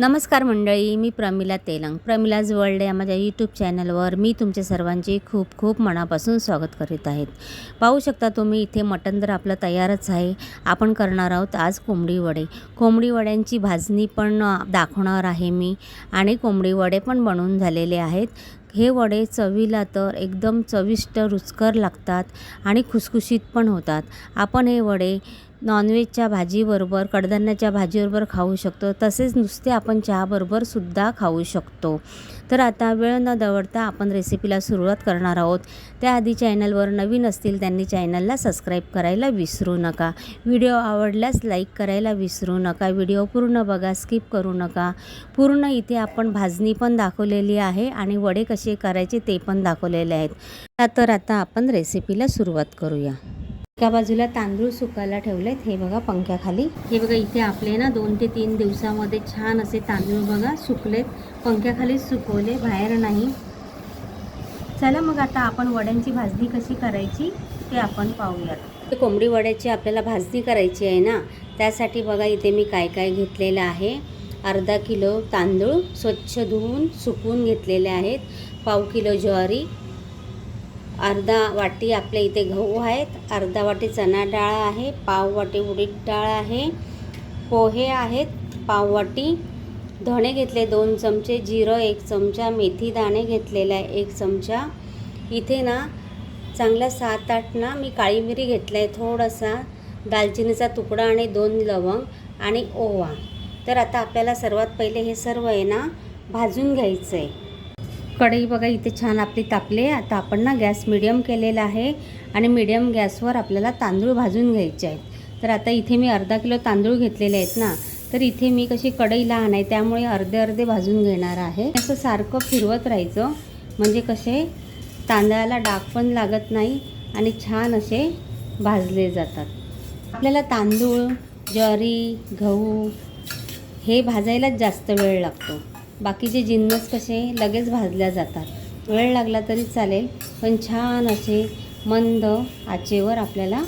नमस्कार मंडळी मी प्रमिला तेलंग. प्रमिलाज वर्ल्ड या माझ्या यूट्यूब चॅनलवर मी तुमच्या सर्वांचे खूप खूप मनापासून स्वागत करीत आहेत. पाहू शकता तुम्ही इथे मटण तर आपलं तयारच आहे. आपण करणार आहोत आज कोंबडी वडे. कोंबडी वड्यांची भाजणी पण दाखवणार आहे मी. आणि कोंबडी वडे पण बनवून झालेले आहेत. हे वडे चवीला तर एकदम चविष्ट रुचकर लागतात आणि खुसखुशीत पण होतात. आपण हे वडे नॉनव्हेजच्या भाजीबरोबर कडधान्याच्या भाजीबरोबर खाऊ शकतो. तसेच नुसते आपण चहाबरोबर सुद्धा खाऊ शकतो. तर आता वेळ न दवडता आपण रेसिपीला सुरुवात करणार आहोत. त्याआधी चॅनलवर नवीन असतील त्यांनी चॅनलला सबस्क्राईब करायला विसरू नका. व्हिडिओ आवडल्यास लाईक करायला विसरू नका. व्हिडिओ पूर्ण बघा स्किप करू नका. पूर्ण इथे आपण भाजणी पण दाखवलेली आहे आणि वडे कसे करायचे ते पण दाखवलेले आहेत. तर आता आपण रेसिपीला सुरुवात करूया. एका बाजूला तांदूळ सुकायला ठेवलेत. हे बघा पंख्याखाली. हे बघा इथे आपले ना दोन ते तीन दिवसामध्ये छान असे तांदूळ बघा सुकलेत. पंख्याखाली सुकवले बाहेर नाही. चला मग आता आपण वड्यांची भाजणी कशी करायची ते आपण पाहूयात. कोंबडी वड्याची आपल्याला भाजणी करायची आहे ना त्यासाठी बघा इथे मी काय काय घेतलेलं आहे. अर्धा किलो तांदूळ स्वच्छ धुवून सुकवून घेतलेले आहेत. पाव किलो ज्वारी अर्धा वाटी आपल्या इथे गहू आहेत. अर्धा वाटी चणा डाळ आहे. पाव वाटी उडीद डाळ आहे. पोहे आहेत. पाव वाटी धणे घेतले दोन चमचे. जिरं एक चमचा. मेथी दाणे घेतलेला आहे एक चमचा. इथे ना चांगला सात आठ ना मी काळी मिरी घेतला आहे थोडासा दालचिनीचा तुकडा आणि दोन लवंग आणि ओवा. तर आता आपल्याला सर्वात पहिले हे सर्व आहे ना भाजून घ्यायचं आहे कढई बघा इथे छान आपली तापले आता आपण ना गॅस मिडियम केलेला आहे आणि मिडियम गॅसवर आपल्याला तांदूळ भाजून घ्यायचे आहेत. तर आता इथे मी अर्धा किलो तांदूळ घेतलेले आहेत ना. तर इथे मी कशी कढई लहान आहे त्यामुळे अर्धे अर्धे भाजून घेणार आहे. असं सारखं फिरवत राहायचं. म्हणजे कसे तांदळाला डाग पण लागत नाही आणि छान असे भाजले जातात. आपल्याला तांदूळ ज्वारी गहू हे भाजायलाच जास्त वेळ लागतो. बाकीचे जिन्नस कसे लगेच भाजल्या जातात. वेळ लागला तरी चालेल पण छान असे मंद आचेवर आपल्याला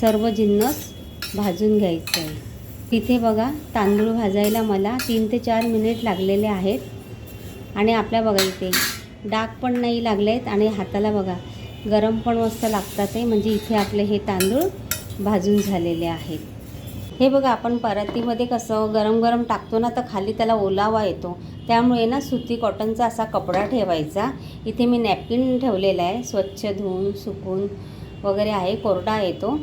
सर्व जिन्नस भाजून घ्यायचं आहे तिथे बघा तांदूळ भाजायला मला तीन ते चार मिनिट लागलेले आहेत. आणि आपल्या बघा इथे डाग पण नाही लागले आहेत आणि हाताला बघा गरम पण मस्त लागतात आहे. म्हणजे इथे आपले हे तांदूळ भाजून झालेले आहेत. हे बघा आपण परातीमध्ये कसं गरम गरम टाकतो ना तर खाली त्याला ओलावा येतो. त्यामुळे ना सुती कॉटनचा असा कपडा ठेवायचा. इथे मी नॅपकिन ठेवलेला आहे. स्वच्छ धुवून सुकून वगैरे आहे कोरडा येतो.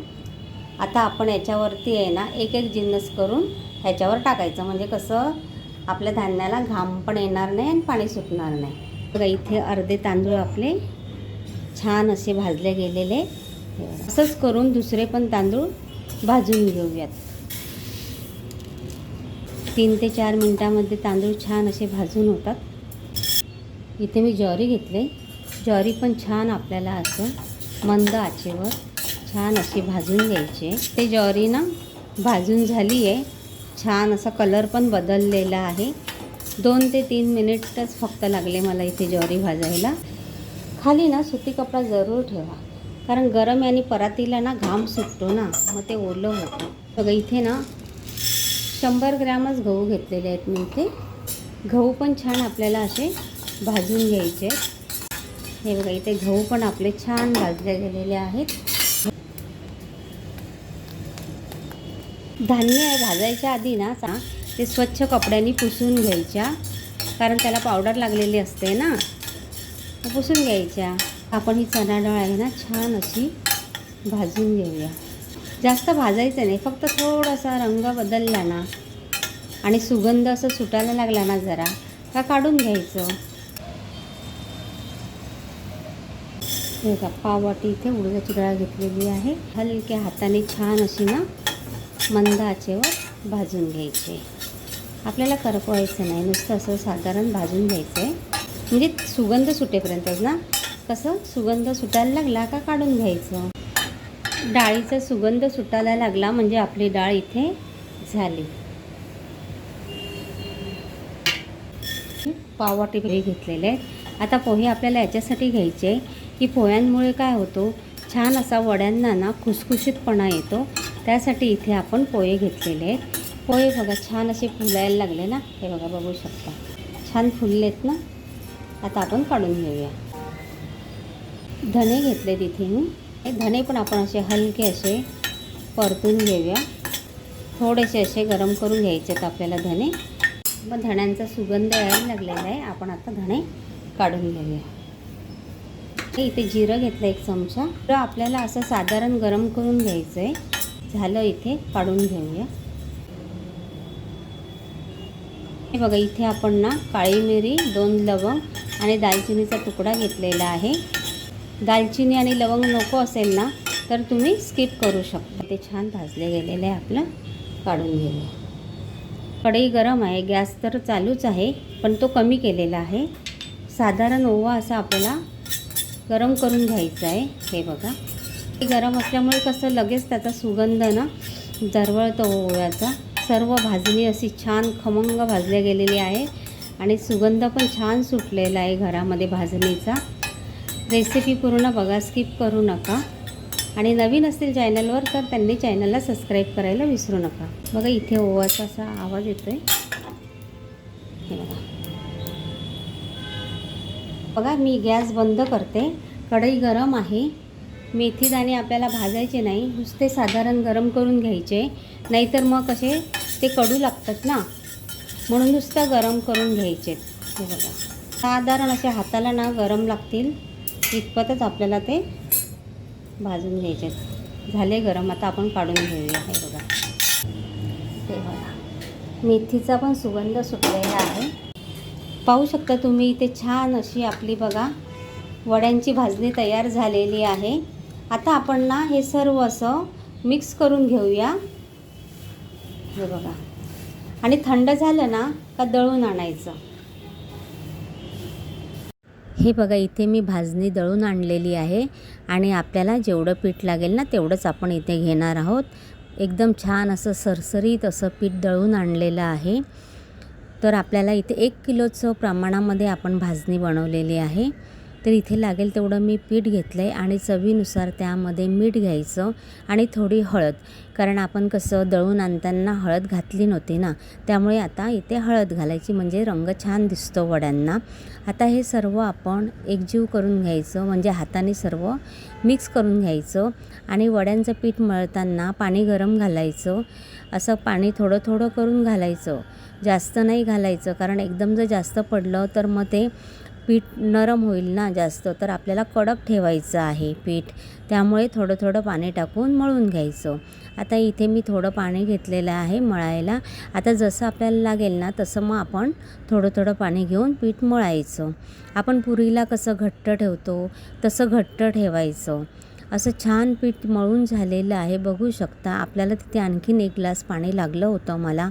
आता आपण याच्यावरती आहे ना एक एक जिन्नस करून ह्याच्यावर टाकायचं. म्हणजे कसं आपल्या धान्याला घाम पण येणार नाही आणि पाणी सुटणार नाही. बघा इथे अर्धे तांदूळ आपले छान असे भाजले गेलेले. असंच करून दुसरे पण तांदूळ भाजून घेऊयात. तीन ते चार मिनटामध्ये तांदूळ छान असे भाजून होतात. इथे मी ज्वारी घेतले. ज्वारी पण छान आपल्याला असं मंद आचेवर छान अशी भाजून घ्यायचे. ते ज्वारी ना भाजून झाली आहे छान असा कलर पण बदललेला आहे. दोन ते तीन मिनिटच फक्त लागले मला इथे ज्वारी भाजायला. खाली ना सुती कपडा जरूर ठेवा. कारण गरम आणि परातीला ना घाम सुटतो ना मग ते ओलं होतं. बघा इथे ना शंभर ग्रॅमच गहू घेतलेले आहेत मी इथे. गहू पण छान आपल्याला असे भाजून घ्यायचे आहेत. हे बघा इथे गहू पण आपले छान भाजले गेलेले आहेत. धान्य भाजायच्या आधी ना चा- ते स्वच्छ कपड्यांनी पुसून घ्यायच्या. कारण त्याला पावडर लागलेली असते ना. पुसून घ्यायच्या. आपण ही चणा डाळ आहे ना छान अशी भाजून घेऊया. जास्त भाजायचं नाही फक्त थोडासा रंग बदलला ना आणि सुगंध असं सुटायला लागला ना जरा का काढून घ्यायचं? हे का पाववाटी इथे उडदाची डाळ घेतलेली आहे. हलक्या हाताने छान अशी ना मंद आचेवर भाजून घ्यायचे. आपल्याला करपवायचं नाही नुसतं असं साधारण भाजून घ्यायचं आहे म्हणजे सुगंध सुटेपर्यंतच ना कसं सुगंध सुटायला लागला का काढून घ्यायचं? डाळीचा सुगंध सुटायला लागला म्हणजे आपली डाळ इथे झाली. पाववाटी पोहे घेतलेले आहेत. आता पोहे आपल्याला याच्यासाठी घ्यायचे की पोह्यांमुळे काय होतो छान असा वड्यांना ना खुसखुशीतपणा येतो. त्यासाठी इथे आपण पोहे घेतलेले आहेत. पोहे बघा छान असे फुलायला लागले ना. हे बघा बघू शकता. छान फुललेत ना. आता आपण काढून घेऊया. धने घेतले तिथे मी. हे धने पण आपण असे हलके असे परतून घेऊया. थोडेसे असे गरम करून घ्यायचे आहेत आपल्याला धने मग धण्यांचा सुगंध यायला लागलेला आहे. आपण आता धणे काढून घेऊया. हे इथे जिरं घेतलं एक चमचा. तर आपल्याला असं साधारण गरम करून घ्यायचं आहे झालं इथे काढून घेऊया. हे बघा इथे आपण ना काळी मिरी दोन लवंग आणि दालचिनीचा तुकडा घेतलेला आहे. दालचिनी आणि लवंग नको असेल ना तर तुम्ही स्किप करू शकता. ते छान भाजले गेलेले आहे आपलं काढून घेऊया. कढई गरम आहे गॅस तर चालूच आहे पण तो कमी केलेला आहे. साधारण ओवा असा आपल्याला गरम करून घ्यायचा आहे हे बघा. ते गरम असल्यामुळे कसं लगेच त्याचा सुगंध ना दरवळतो ओव्याचा. सर्व भाजणी अशी छान खमंग भाजल्या गेलेली आहे आणि सुगंध पण छान सुटलेला आहे घरामध्ये भाजणीचा. रेसिपी पूर्ण बघा स्किप करू नका. आणि नवीन असतील चॅनलवर तर त्यांनी चॅनलला सबस्क्राईब करायला विसरू नका. बघा इथे ओवाचा असा आवाज येतो आहे बघा. बघा मी गॅस बंद करते. कढई गरम आहे. मेथी दाणे आपल्याला भाजायचे नाही. नुसते साधारण गरम करून घ्यायचे. नाहीतर मग कसे ते कडू लागतात ना. म्हणून नुसतं गरम करून घ्यायचे. हे बघा. साधारण असे हाताला ना गरम लागतील. इतपतच आपल्याला ते भाजून घ्यायचे झाले गरम आता आपण काढून घेऊया हे बघा. ते बघा. मेथीचा पण सुगंध सुटलेला आहे. पाहू शकता तुम्ही इथे छान अशी आपली बघा वड्यांची भाजणी तयार झालेली आहे. आता आपण ना हे सर्व असं मिक्स करून घेऊया. हे बघा. आणि थंड झालं ना का दळून आणायचं. हे बघा इथे मी भाजणी दळून आणलेली आहे आणि आपल्याला जेवढं पीठ लागेल ना तेवढंच आपण इथे घेणार आहोत. एकदम छान असं सरसरीत असं पीठ दळून आणलेलं आहे. तर आपल्याला इथे एक किलोचं प्रमाणामध्ये आपण भाजणी बनवलेली आहे. तर इथे लागेल तेवढं मी पीठ घेतलं आहे आणि चवीनुसार त्यामध्ये मीठ घ्यायचं आणि थोडी हळद. कारण आपण कसं दळून आणताना हळद घातली नव्हती ना त्यामुळे आता इथे हळद घालायची म्हणजे रंग छान दिसतो वड्यांना. आता हे सर्व आपण एकजीव करून घ्यायचं म्हणजे हाताने सर्व मिक्स करून घ्यायचं आणि वड्यांचं पीठ मळताना पाणी गरम घालायचं. असं पाणी थोडं थोडं करून घालायचं. जास्त नाही घालायचं कारण एकदम जर जास्त पडलं तर मग ते पीठ नरम होईल ना जास्त तर आपल्याला कडक ठेवायचं आहे पीठ. त्यामुळे थोडं थोडं पाणी टाकून मळून घ्यायचं. आता इथे मी थोडं पाणी घेतलेलं आहे मळायला. आता जसं आपल्याला लागेल ना तसं मग आपण थोडं थोडं पाणी घेऊन पीठ मळायचं. आपण पुरीला कसं घट्ट ठेवतो तसं घट्ट ठेवायचं. असं छान पीठ मळून झालेलं आहे बघू शकता. आपल्याला तिथे आणखीन एक ग्लास पाणी लागलं होतं मला.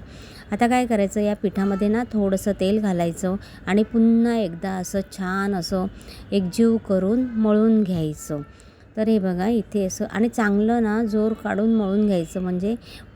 आता काय करायचं या पिठामध्ये ना थोडंसं तेल घालायचं आणि पुन्हा एकदा असं छान असं एकजीव करून मळून घ्यायचं. तर हे बघा इथे असं आणि चांगलं ना जोर काढून मळून घ्यायचं. म्हणजे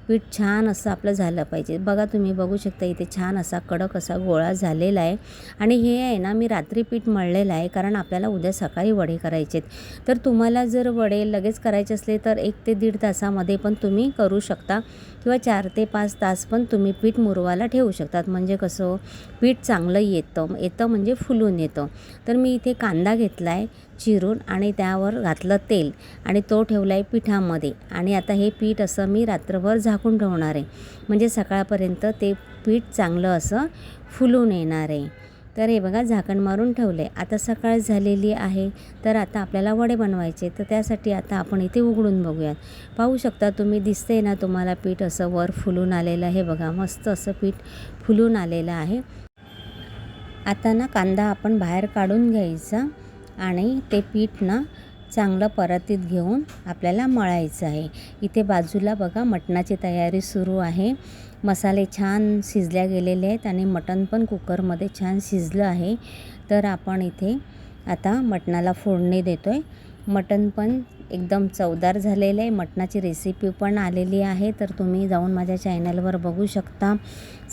पीठ छान असं आपलं झालं पाहिजे. बघा तुम्ही बघू शकता इथे छान असा कडक असा गोळा झालेला आहे. आणि हे आहे ना मी रात्री पीठ मळलेलं आहे कारण आपल्याला उद्या सकाळी वडे करायचे आहेत तर तुम्हाला जर वडे लगेच करायचे असले तर एक ते दीड तासामध्ये पण तुम्ही करू शकता किंवा चार ते पाच तास पण तुम्ही पीठ मुरवायला ठेवू शकतात. म्हणजे कसं पीठ चांगलं येतं येतं म्हणजे फुलून येतं. तर मी इथे कांदा घेतला आहे. चिरून आणि त्यावर घातलं तेल आणि तो ठेवला आहे पिठामध्ये. आणि आता हे पीठ असं मी रात्रभर झाकून ठेवणार आहे. म्हणजे सकाळपर्यंत ते पीठ चांगलं असं फुलून येणार आहे. तर हे बघा झाकण मारून ठेवले आता सकाळ झालेली आहे. तर आता आपल्याला वडे बनवायचे तर त्यासाठी आता आपण इथे उघडून बघूयात. पाहू शकता तुम्ही दिसते ना तुम्हाला पीठ असं वर फुलून आलेलं आहे. बघा मस्त असं पीठ फुलून आलेलं आहे. आता ना कांदा आपण बाहेर काढून घ्यायचा. आणि ते पीठ ना चांगलं परतीत घेऊन आपल्याला मळायचं आहे. इथे बाजूला बघा मटणाची तयारी सुरू आहे. मसाले छान शिजल्या गेलेले आहेत आणि मटण पण कुकरमध्ये छान शिजलं आहे. तर आपण इथे आता मटणाला फोडणी देतो आहे मटण पण एकदम चवदार झालेलं आहे. मटणाची रेसिपी पण आलेली आहे. तर तुम्ही जाऊन माझ्या चॅनलवर बघू शकता.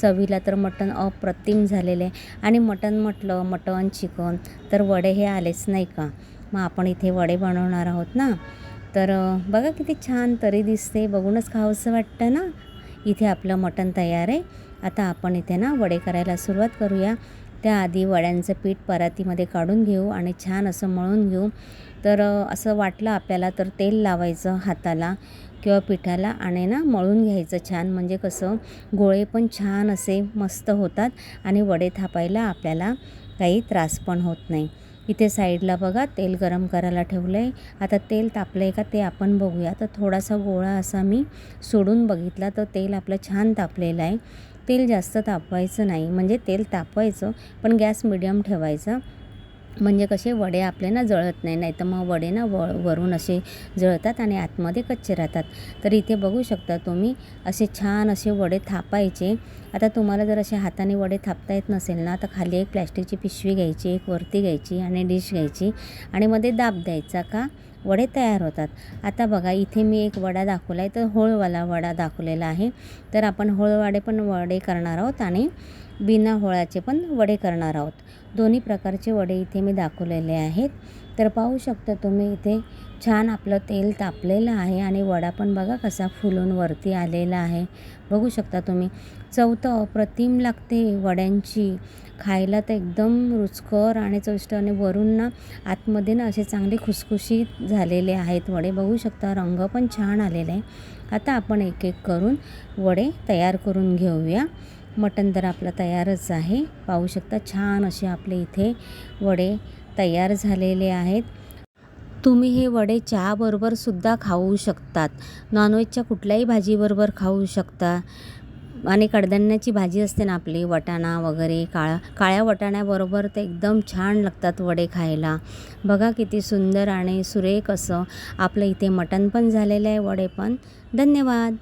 चवीला तर मटण अप्रतिम झालेलं आहे. आणि मटण म्हटलं मटण चिकन तर वडे हे आलेच नाही का? मग आपण इथे वडे बनवणार आहोत ना? तर बघा किती छान तरी दिसते. बघूनच खावंसं वाटतं ना? इथे आपलं मटण तयार आहे. आता आपण इथे ना वडे करायला सुरुवात करूया. त्याआधी वड्यांचं पीठ परातीमध्ये काढून घेऊ आणि छान असं मळून घेऊ. तर असं वाटलं आपल्याला तर तेल लावायचं हाताला किंवा पिठाला आणि ना मळून घ्यायचं छान. म्हणजे कसं गोळे पण छान असे मस्त होतात आणि वडे थापायला आपल्याला काही त्रास पण होत नाही. इथे साईडला बघा तेल गरम करायला ठेवलं आहे आता तेल तापलं आहे का ते आपण बघूया. तर थोडासा गोळा असा मी सोडून बघितला तर तेल आपलं छान तापलेलं आहे. तेल जास्त तापवायचं नाही. म्हणजे तेल तापवायचं पण गॅस मिडियम ठेवायचा. म्हणजे कसे वडे आपले ना जळत नाही नाही तर मग वडे ना व वरून असे जळतात आणि आतमध्ये कच्चे राहतात. तर इथे बघू शकता तुम्ही असे छान असे वडे थापायचे. आता तुम्हाला जर असे हाताने वडे थापता येत नसेल ना तर खाली एक प्लॅस्टिकची पिशवी घ्यायची एक वरती घ्यायची आणि डिश घ्यायची आणि मध्ये दाब द्यायचा का? वडे तयार होतात. आता बघा इथे मी एक वडा दाखवला आहे तर होळवाला वडा दाखवलेला आहे. तर आपण होळवाडे पण वडे करणार आहोत आणि बिना होळाचे पण वडे करणार आहोत. दोन्ही प्रकारचे वडे इथे मी दाखवलेले आहेत. तर पाहू शकता तुम्ही इथे छान आपलं तेल तापलेलं आहे आणि वडा पण बघा कसा फुलून वरती आलेला आहे. बघू शकता तुम्ही. चौथं अप्रतिम लागते वड्यांची. खायला तर एकदम रुचकर आणि चविष्ट आणि वरून ना आतमध्ये ना असे चांगले खुसखुशीत झालेले आहेत वडे. बघू शकता रंग पण छान आलेला आहे. आता आपण एक एक करून वडे तयार करून घेऊया. मटण तर आपलं तयारच आहे. पाहू शकता छान असे आपले इथे वडे तयार झालेले आहेत. तुम्ही हे वडे चहाबरोबर सुद्धा खाऊ शकतात. नॉनव्हेजच्या कुठल्याही भाजीबरोबर खाऊ शकता. आणि कडधान्याची भाजी असते ना आपली वटाणा वगैरे काळा काळ्या वटाण्याबरोबर ते एकदम छान लागतात वडे खायला. बघा किती सुंदर आणि सुरेख असं आपलं इथे मटण पण झालेलं आहे वडे पण. धन्यवाद.